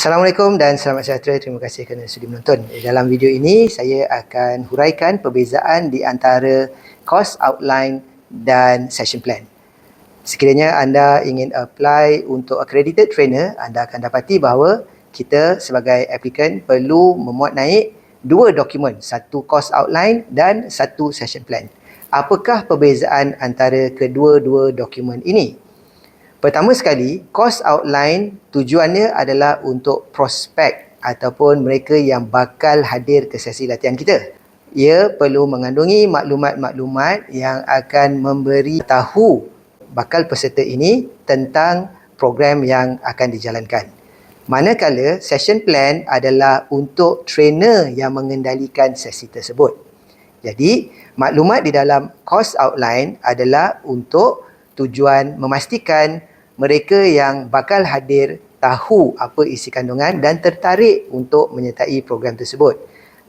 Assalamualaikum dan selamat sejahtera. Terima kasih kerana sudi menonton. Dalam video ini saya akan huraikan perbezaan di antara course outline dan session plan. Sekiranya anda ingin apply untuk accredited trainer, anda akan dapati bahawa kita sebagai applicant perlu memuat naik dua dokumen, satu course outline dan satu session plan. Apakah perbezaan antara kedua-dua dokumen ini? Pertama sekali, course outline tujuannya adalah untuk prospek ataupun mereka yang bakal hadir ke sesi latihan kita. Ia perlu mengandungi maklumat-maklumat yang akan memberi tahu bakal peserta ini tentang program yang akan dijalankan. Manakala session plan adalah untuk trainer yang mengendalikan sesi tersebut. Jadi, maklumat di dalam course outline adalah untuk tujuan memastikan mereka yang bakal hadir tahu apa isi kandungan dan tertarik untuk menyertai program tersebut.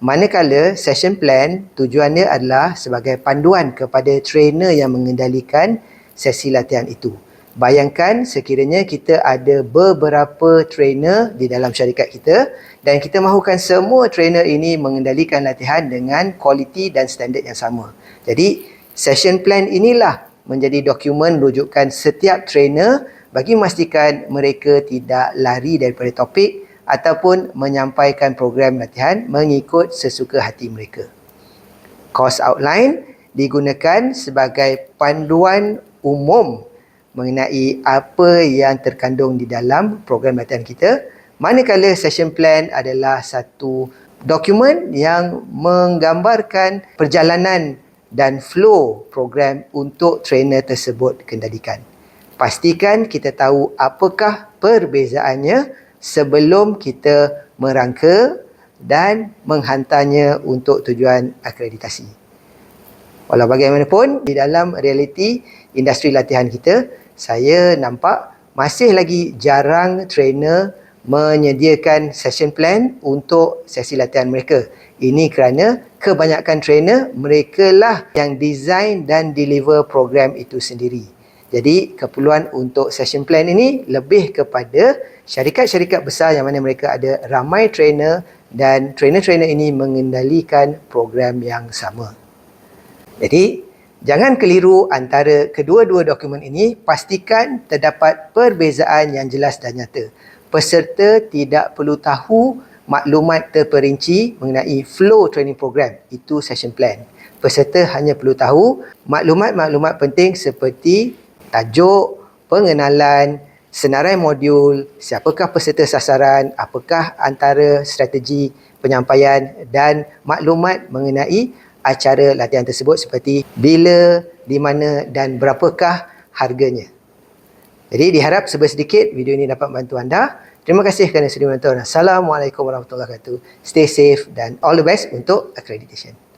Manakala session plan tujuannya adalah sebagai panduan kepada trainer yang mengendalikan sesi latihan itu. Bayangkan sekiranya kita ada beberapa trainer di dalam syarikat kita dan kita mahukan semua trainer ini mengendalikan latihan dengan kualiti dan standard yang sama. Jadi session plan inilah menjadi dokumen rujukan setiap trainer bagi memastikan mereka tidak lari daripada topik ataupun menyampaikan program latihan mengikut sesuka hati mereka. Course outline digunakan sebagai panduan umum mengenai apa yang terkandung di dalam program latihan kita manakala session plan adalah satu dokumen yang menggambarkan perjalanan dan flow program untuk trainer tersebut kendalikan pastikan kita tahu apakah perbezaannya sebelum kita merangka dan menghantarnya untuk tujuan akreditasi. Walau bagaimanapun, di dalam realiti industri latihan kita, saya nampak masih lagi jarang trainer menyediakan session plan untuk sesi latihan mereka. Ini kerana kebanyakan trainer mereka lah yang design dan deliver program itu sendiri. Jadi keperluan untuk session plan ini lebih kepada syarikat-syarikat besar yang mana mereka ada ramai trainer dan trainer-trainer ini mengendalikan program yang sama. Jadi jangan keliru antara kedua-dua dokumen ini, pastikan terdapat perbezaan yang jelas dan nyata. Peserta tidak perlu tahu maklumat terperinci mengenai flow training program, itu session plan. Peserta hanya perlu tahu maklumat-maklumat penting seperti tajuk, pengenalan, senarai modul, siapakah peserta sasaran, apakah antara strategi penyampaian dan maklumat mengenai acara latihan tersebut seperti bila, di mana dan berapakah harganya. Jadi diharap sedikit video ini dapat membantu anda. Terima kasih kerana sudi menonton. Assalamualaikum warahmatullahi wabarakatuh. Stay safe dan all the best untuk accreditation.